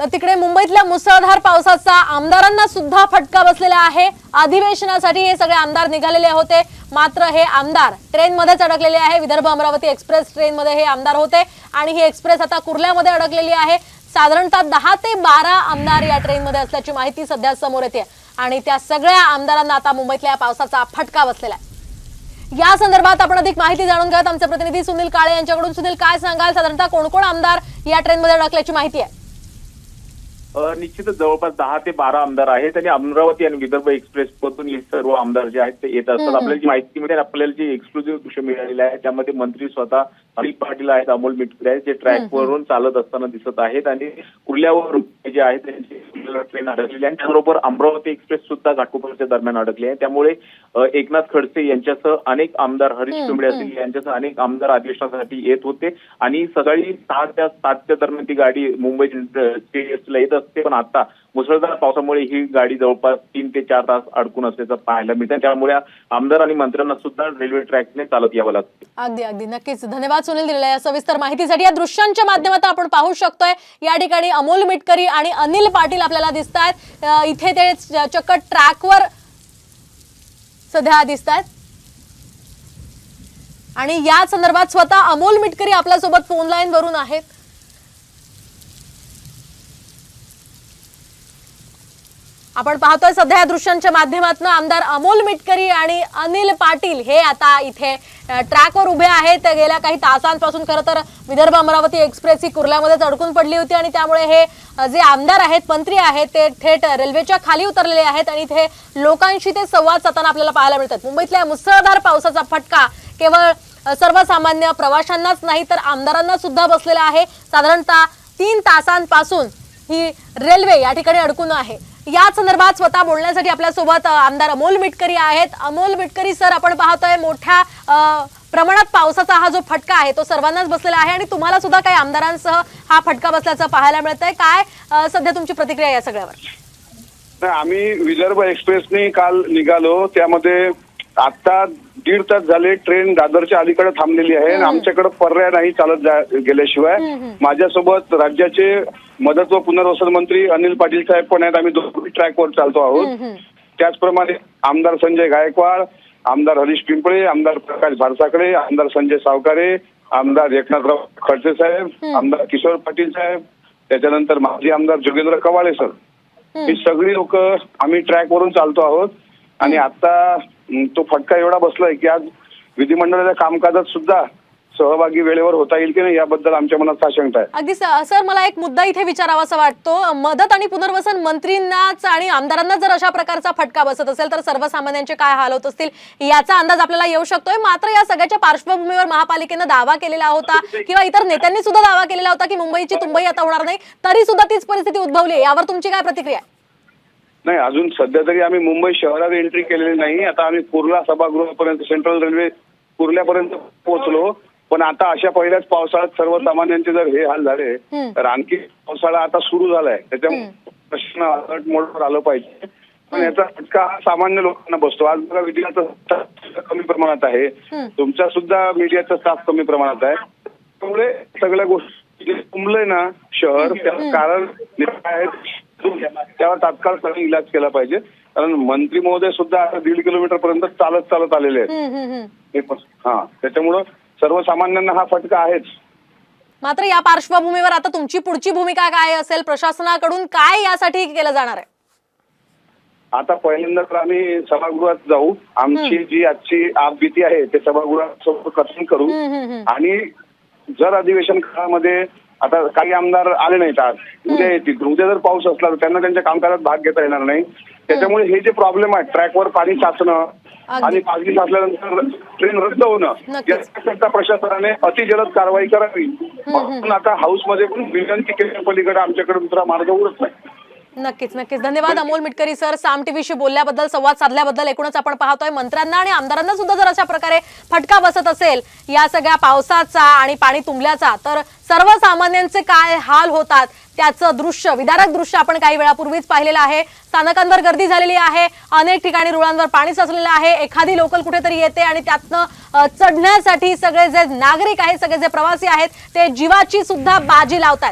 तर तिकडे मुंबईतल्या मुसळधार पावसाचा आमदारांना सुद्धा फटका बसलेला आहे. अधिवेशनासाठी हे सगळे आमदार निघालेले होते. मात्र हे आमदार ट्रेनमध्येच अडकलेले आहे. विदर्भ अमरावती एक्सप्रेस ट्रेनमध्ये हे आमदार होते आणि ही एक्सप्रेस आता कुर्ल्यामध्ये अडकलेली आहे. साधारणतः दहा ते बारा आमदार या ट्रेनमध्ये असल्याची माहिती सध्या समोर येते आणि त्या सगळ्या आमदारांना आता मुंबईतल्या या पावसाचा फटका बसलेला आहे. या संदर्भात आपण अधिक माहिती जाणून घेऊयात. आमचे प्रतिनिधी सुनील काळे यांच्याकडून. सुनील काय सांगाल? साधारणतः कोण कोण आमदार या ट्रेनमध्ये अडकल्याची माहिती आहे? निश्चितच जवळपास दहा ते बारा आमदार आहेत आणि अमरावती आणि विदर्भ एक्सप्रेस मधून हे सर्व आमदार जे आहेत ते येत असतात. आपल्याला जी माहिती मिळेल आपल्याला जी एक्सक्लुझिव्ह दृश्य मिळालेली आहे त्यामध्ये मंत्री स्वतः अनिल पाटील आहेत अमोल मिटकरे आहेत जे ट्रॅक वरून चालत असताना दिसत आहेत आणि कुर्ल्यावर जे आहेत त्यांची ट्रेन अडकलेली आहे. त्याबरोबर अमरावती एक्सप्रेस सुद्धा घाटकोपरच्या दरम्यान अडकली आहे. त्यामुळे एकनाथ खडसे यांच्यासह अनेक आमदार हरीश पिंबळे असतील यांच्यासह अनेक आमदार अधिवेशनासाठी येत होते. आणि सकाळी सहा त्या सातच्या दरम्यान ती गाडी मुंबई स्टेडियमला येत असते. पण आता मुसळधार पावसामुळे ही गाडी जवळपास तीन ते चार तास अडकून असल्याचं पाहायला मिळतं त्यामुळे आमदार आणि मंत्र्यांना सुद्धा रेल्वे ट्रॅकने चालत यावं लागतं अगदी अगदी. नक्कीच. धन्यवाद सुनील दिलेल्या या सविस्तर माहितीसाठी. या दृश्यांच्या माध्यमातून आपण पाहू शकतोय या ठिकाणी अमोल मिटकरी आणि अनिल पाटील आपल्याला दिसत आहेत इथे ते चक्क ट्रॅकवर सध्या दिसत आहेत आणि या संदर्भात स्वतः अमोल मिटकरी आपल्यासोबत फोन लाईन वरून आहेत. आपण पाहतोय सध्या या दृश्यांच्या माध्यमातून आमदार अमोल मिटकरी आणि अनिल पाटील हे आता इथे ट्रॅकवर उभे आहेत. गेल्या काही तासांपासून खरं तर विदर्भ अमरावती एक्सप्रेस ही कुर्ल्यामध्येच अडकून पडली होती आणि त्यामुळे हे जे आमदार आहेत मंत्री आहेत ते थेट रेल्वेच्या खाली उतरलेले आहेत आणि इथे लोकांशी ते संवाद साधताना आपल्याला पाहायला मिळतात. मुंबईतल्या मुसळधार पावसाचा फटका केवळ सर्वसामान्य प्रवाशांनाच नाही तर आमदारांना सुद्धा बसलेला आहे. साधारणतः तीन तासांपासून ही रेल्वे या ठिकाणी अडकून आहे. या संदर्भात स्वतः बोलण्यासाठी आपल्यासोबत आमदार अमोल मिटकरी आहेत. अमोल मिटकरी सर आपण पाहतोय मोठ्या प्रमाणात पावसाचा हा जो फटका आहे तो सर्वांनाच बसलेला आहे आणि तुम्हाला सुद्धा काही आमदारांसह हा फटका बसल्याचं पाहायला मिळत आहे काय सध्या तुमची प्रतिक्रिया या सगळ्यावर? आम्ही विदर्भ एक्सप्रेसने काल निघालो. त्यामध्ये आता दीड तास झाले ट्रेन दादरच्या अलीकडे थांबलेली आहे आणि आमच्याकडे पर्याय नाही चालत जा- गेल्याशिवाय. माझ्यासोबत राज्याचे मदत व पुनर्वसन मंत्री अनिल पाटील साहेब पण आहेत. आम्ही दोन्ही ट्रॅकवर चालतो आहोत. त्याचप्रमाणे आमदार संजय गायकवाड आमदार हरीश पिंपळे आमदार प्रकाश भारसाकडे आमदार संजय सावकारे आमदार एकनाथराव खडसे साहेब आमदार किशोर पाटील साहेब त्याच्यानंतर माजी आमदार जोगेंद्र कवाळे सर. ही सगळी लोक आम्ही ट्रॅक वरून चालतो आहोत. आणि आता तो फटका एवढा बसलाय की आज विधिमंडळाच्या कामकाजात सुद्धा सहभागी वेळेवर होता येईल की नाही याबद्दल आमच्या मनात साशंकता आहे. अगदी सर मला एक मुद्दा इथे विचारावासा वाटतो. मदत आणि पुनर्वसन मंत्रींनाच आणि आमदारांना जर अशा प्रकारचा फटका बसत असेल तर सर्वसामान्यांचे काय हाल होत असतील याचा अंदाज आपल्याला येऊ शकतोय. मात्र या सगळ्याच्या पार्श्वभूमीवर महापालिकेनं दावा केलेला होता किंवा इतर नेत्यांनी सुद्धा दावा केलेला होता की मुंबईची तुंबई आता होणार नाही तरी सुद्धा तीच परिस्थिती उद्भवली आहे. यावर तुमची काय प्रतिक्रिया आहे? नाही अजून सध्या तरी आम्ही मुंबई शहरात एंट्री केलेली नाही. आता आम्ही कुर्ला सभागृहापर्यंत सेंट्रल रेल्वे कुर्ल्यापर्यंत पोहोचलो. पण आता अशा पहिल्याच पावसाळ्यात सर्वसामान्यांचे जर हे हाल झाले तर आणखी पावसाळा आता सुरू झालाय. त्याच्यामुळे प्रश्न अलर्ट मोडवर आलं पाहिजे. पण याचा फटका हा सामान्य लोकांना बसतो. आज बघा मीडियाचा कमी प्रमाणात आहे. तुमचा सुद्धा मीडियाचा स्टाफ कमी प्रमाणात आहे. त्यामुळे सगळ्या गोष्टी जे तुंबलंय ना शहर त्याचं कारण त्यावर तात्काळ सगळं इलाज केला पाहिजे. कारण मंत्री महोदय सुद्धा आता दीड किलोमीटर पर्यंत चालत चालत आलेले आहेत. हे त्याच्यामुळं सर्वसामान्यांना हा फटका आहेच. मात्र या पार्श्वभूमीवर आता तुमची पुढची भूमिका काय असेल? प्रशासनाकडून काय यासाठी केलं जाणार आहे? आता पहिल्यांदा तर आम्ही सभागृहात जाऊ. आमची जी आजची आपबीती आहे ते सभागृहासोबत कथन करू. आणि जर अधिवेशन काळामध्ये आता काही आमदार आले नाहीत आज. उद्या येतील. उद्या जर पाऊस असला तर त्यांना त्यांच्या कामकाजात भाग घेता येणार नाही. त्याच्यामुळे हे जे प्रॉब्लेम आहे ट्रॅकवर पाणी साचणं. आणि पाणी साचल्यानंतर ट्रेन रद्द होणं नक्कीच. याकरता प्रशासनाने अतिजलद कारवाई करावी. म्हणून आता हाऊसमध्ये पण विनंती केल्या पलीकडे आमच्याकडे दुसरा मार्ग उरत नाही. नक्कीच नक्कीच. धन्यवाद अमोल मिटकरी सर. साम टीव्हीशी बोलल्याबद्दल संवाद साधल्याबद्दल एकूणच आपण पाहतोय. मंत्र्यांना आणि आमदारांना सुद्धा जर अशा प्रकारे फटका बसत असेल या सगळ्या पावसाचा आणि पाणी तुंबल्याचा तर सर्वसामान्यांचे काय हाल होतात त्याचं दृश्य विदारक दृश्य आपण काही वेळापूर्वीच पाहिलेलं आहे. स्थानकांवर गर्दी झालेली आहे. अनेक ठिकाणी रुळांवर पाणी साचलेलं आहे. एखादी लोकल कुठेतरी येते आणि त्यातनं चढण्यासाठी सगळे जे नागरिक आहेत सगळे जे प्रवासी आहेत ते जीवाची सुद्धा बाजी लावतात